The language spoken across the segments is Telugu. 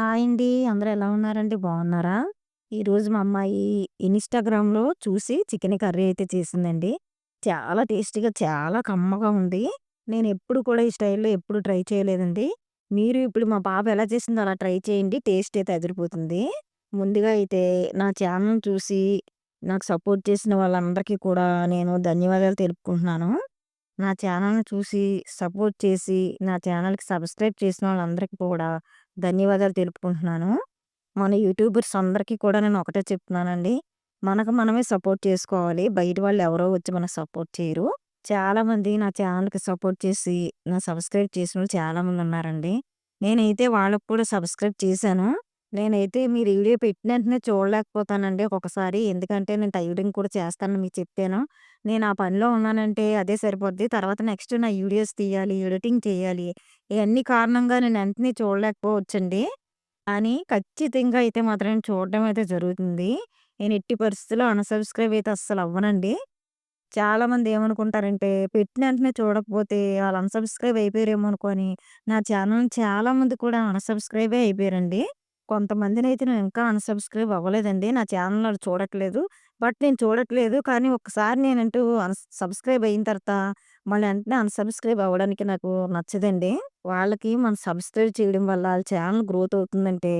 హాయ్ అండి. అందరూ ఎలా ఉన్నారండి? బాగున్నారా? ఈరోజు మా అమ్మాయి ఇన్‌స్టాగ్రామ్‌లో చూసి చికెన్ కర్రీ అయితే చేసిందండి. చాలా టేస్టీగా, చాలా కమ్మగా ఉంది. నేను ఎప్పుడు కూడా ఈ స్టైల్‌లో ఎప్పుడు ట్రై చేయలేదండి. మీరు ఇప్పుడు మా పాప ఎలా చేసిందో అలా ట్రై చేయండి. టేస్ట్ అయితే అదిరిపోతుంది. ముందుగా అయితే నా ఛానల్ చూసి నాకు సపోర్ట్ చేసిన వాళ్ళందరికీ కూడా నేను ధన్యవాదాలు తెలుపుకుంటున్నాను. నా ఛానల్‌ని చూసి సపోర్ట్ చేసి నా ఛానల్‌కి సబ్స్క్రైబ్ చేసిన వాళ్ళందరికీ కూడా ధన్యవాదాలు తెలుపుకుంటున్నాను. మన యూట్యూబర్స్ అందరికీ కూడా నేను ఒకటే చెప్తున్నానండి. మనకు మనమే సపోర్ట్ చేసుకోవాలి. బయట వాళ్ళు ఎవరో వచ్చి మనకు సపోర్ట్ చేయరు. చాలామంది నా ఛానల్‌కి సపోర్ట్ చేసి నా సబ్స్క్రైబ్ చేసిన వాళ్ళు చాలామంది ఉన్నారండి. నేనైతే వాళ్ళకి కూడా సబ్స్క్రైబ్ చేశాను. నేనైతే మీరు వీడియో పెట్టిన వెంటనే చూడలేకపోతానండి ఒక్కొక్కసారి. ఎందుకంటే నేను టైలరింగ్ కూడా చేస్తానని మీకు చెప్పాను. నేను ఆ పనిలో ఉన్నానంటే అదే సరిపోద్ది. తర్వాత నెక్స్ట్ నా వీడియోస్ తీయాలి, ఎడిటింగ్ చేయాలి. ఇవన్నీ కారణంగా నేను వెంటనే చూడలేకపోవచ్చండి. కానీ ఖచ్చితంగా అయితే మాత్రం చూడడం అయితే జరుగుతుంది. నేను ఎట్టి పరిస్థితిలో అన్‌సబ్స్క్రైబ్ అయితే అస్సలు అవ్వనండి. చాలామంది ఏమనుకుంటారంటే పెట్టిన వెంటనే చూడకపోతే వాళ్ళు అన్‌సబ్స్క్రైబ్ అయిపోయారేమో అనుకోని నా ఛానల్‌ని చాలామంది కూడా అన్‌సబ్స్క్రైబే అయిపోయారండి. కొంతమందినైతే నేను ఇంకా అన్‌సబ్స్క్రైబ్ అవ్వలేదండి. నా ఛానల్ వాళ్ళు చూడట్లేదు. బట్ నేను చూడట్లేదు. కానీ ఒక్కసారి నేనంటూ అన్ సబ్స్క్రైబ్ అయిన తర్వాత మళ్ళీ వెంటనే అన్‌సబ్స్క్రైబ్ అవ్వడానికి నాకు నచ్చదండి. వాళ్ళకి మనం సబ్స్క్రైబ్ చేయడం వల్ల వాళ్ళ ఛానల్ గ్రోత్ అవుతుందంటే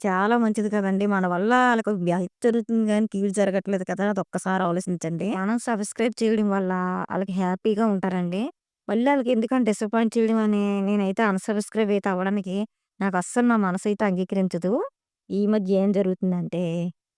చాలా మంచిది కదండీ! మన వల్ల వాళ్ళకి హెల్ప్ జరుగుతుంది కానీ కీడు జరగట్లేదు కదా! అది ఒక్కసారి ఆలోచించండి. మనం సబ్స్క్రైబ్ చేయడం వల్ల వాళ్ళకి హ్యాపీగా ఉంటారండి. మళ్ళీ వాళ్ళకి ఎందుకని డిసప్పాయింట్ చేయడం అని నేనైతే అన్‌సబ్స్క్రైబ్ అయితే అవ్వడానికి నాకు అస్సలు నా మనసు అయితే అంగీకరించదు. ఈ మధ్య ఏం జరుగుతుందంటే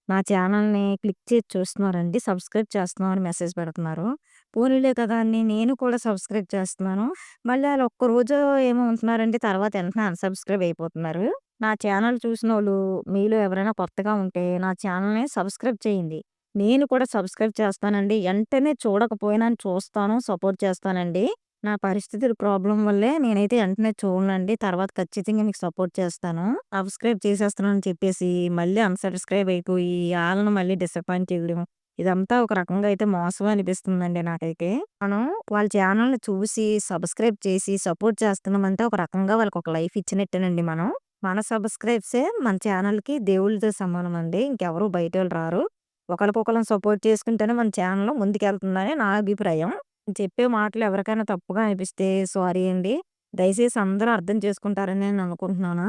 నా ఛానల్‌ని క్లిక్ చేసి చూస్తున్నారండి. సబ్స్క్రైబ్ చేస్తున్నాం అని మెసేజ్ పెడుతున్నారు. పోనీలే కదా అని నేను కూడా సబ్స్క్రైబ్ చేస్తున్నాను. మళ్ళీ ఆళ్ళు ఒక్కరోజు ఏమో ఉంటున్నారండి. తర్వాత వెంటనే అన్‌సబ్స్క్రైబ్ అయిపోతున్నారు. నా ఛానల్ చూసినోళ్ళు మీలో ఎవరైనా కొత్తగా ఉంటే నా ఛానల్‌ని సబ్స్క్రైబ్ చేయండి. నేను కూడా సబ్స్క్రైబ్ చేస్తానండి. వెంటనే చూడకపోయినా చూస్తాను, సపోర్ట్ చేస్తానండి. నా పరిస్థితులు ప్రాబ్లం వల్లే నేనైతే వెంటనే చూడనండి. తర్వాత ఖచ్చితంగా మీకు సపోర్ట్ చేస్తాను. సబ్స్క్రైబ్ చేసేస్తున్నానని చెప్పేసి మళ్ళీ అన్‌సబ్స్క్రైబ్ అయిపోయి వాళ్ళను మళ్ళీ డిసప్పాయింట్ చేయడం ఇదంతా ఒక రకంగా అయితే మోసం అనిపిస్తుందండి నాకైతే. మనం వాళ్ళ ఛానల్‌ని చూసి సబ్స్క్రైబ్ చేసి సపోర్ట్ చేస్తున్నామంటే ఒక రకంగా వాళ్ళకి ఒక లైఫ్ ఇచ్చినట్టేనండి మనం. మన సబ్స్క్రైబ్సే మన ఛానల్‌కి దేవుళ్ళతో సమానం అండి. ఇంకెవరు బయట రారు. ఒకళ్ళకొకళ్ళం సపోర్ట్ చేసుకుంటేనే మన ఛానల్ ముందుకెళ్తుందని నా అభిప్రాయం. చెప్పే మాటలు ఎవరికైనా తప్పుగా అనిపిస్తే సారీ అండి. దయచేసి అందరూ అర్థం చేసుకుంటారని నేను అనుకుంటున్నాను.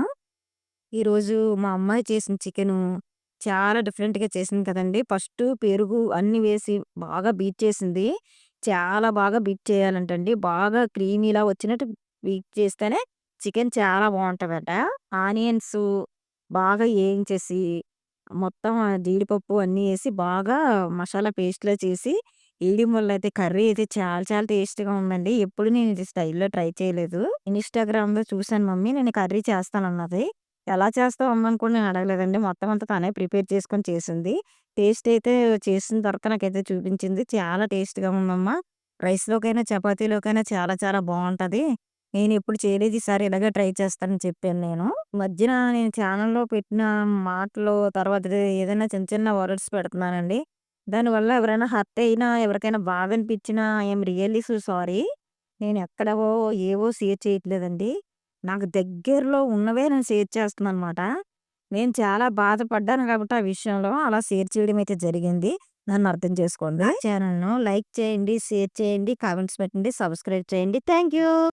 ఈరోజు మా అమ్మాయి చేసిన చికెను చాలా డిఫరెంట్‌గా చేసింది కదండీ! ఫస్టు పెరుగు అన్నీ వేసి బాగా బీట్ చేసింది. చాలా బాగా బీట్ చేయాలంటండి. బాగా క్రీమీలా వచ్చినట్టు బీట్ చేస్తేనే చికెన్ చాలా బావుంటదట. ఆనియన్సు బాగా ఏయించేసి మొత్తం జీడిపప్పు అన్నీ ఏసి బాగా మసాలా పేస్ట్‌లా చేసి వేయడం వల్ల అయితే కర్రీ అయితే చాలా చాలా టేస్ట్గా ఉందండి. ఎప్పుడు నేను ఇది స్టైల్‌లో ట్రై చేయలేదు. ఇన్‌స్టాగ్రామ్‌లో చూసాను మమ్మీ నేను కర్రీ చేస్తానన్నది. ఎలా చేస్తావు అమ్మని కూడా నేను అడగలేదండి. మొత్తం అంతా తనే ప్రిపేర్ చేసుకొని చేసింది. టేస్ట్ అయితే చేసిన తర్వాత నాకైతే చూపించింది. చాలా టేస్ట్‌గా ఉందమ్మా. రైస్‌లోకైనా, చపాతీలోకైనా చాలా చాలా బాగుంటుంది నేను ఎప్పుడు చేయలేదు. ఈసారి ఇలాగే ట్రై చేస్తానని చెప్పాను నేను. మధ్యన నేను ఛానల్‌లో పెట్టిన మాటలు తర్వాత ఏదైనా చిన్న చిన్న వర్డ్స్ పెడుతున్నానండి. దానివల్ల ఎవరైనా హర్ట్ అయినా, ఎవరికైనా బాధ అనిపించినా ఐ రియల్లీ సో సారీ. నేను ఎక్కడవో ఏవో షేర్ చేయట్లేదండి. నాకు దగ్గరలో ఉన్నవే నేను షేర్ చేస్తున్నానన్నమాట. నేను చాలా బాధపడ్డాను కాబట్టి ఆ విషయంలో అలా షేర్ చేయడం అయితే జరిగింది. నన్ను అర్థం చేసుకోండి. ఛానల్‌ను లైక్ చేయండి, షేర్ చేయండి, కామెంట్స్ పెట్టండి, సబ్స్క్రైబ్ చేయండి. Thank you.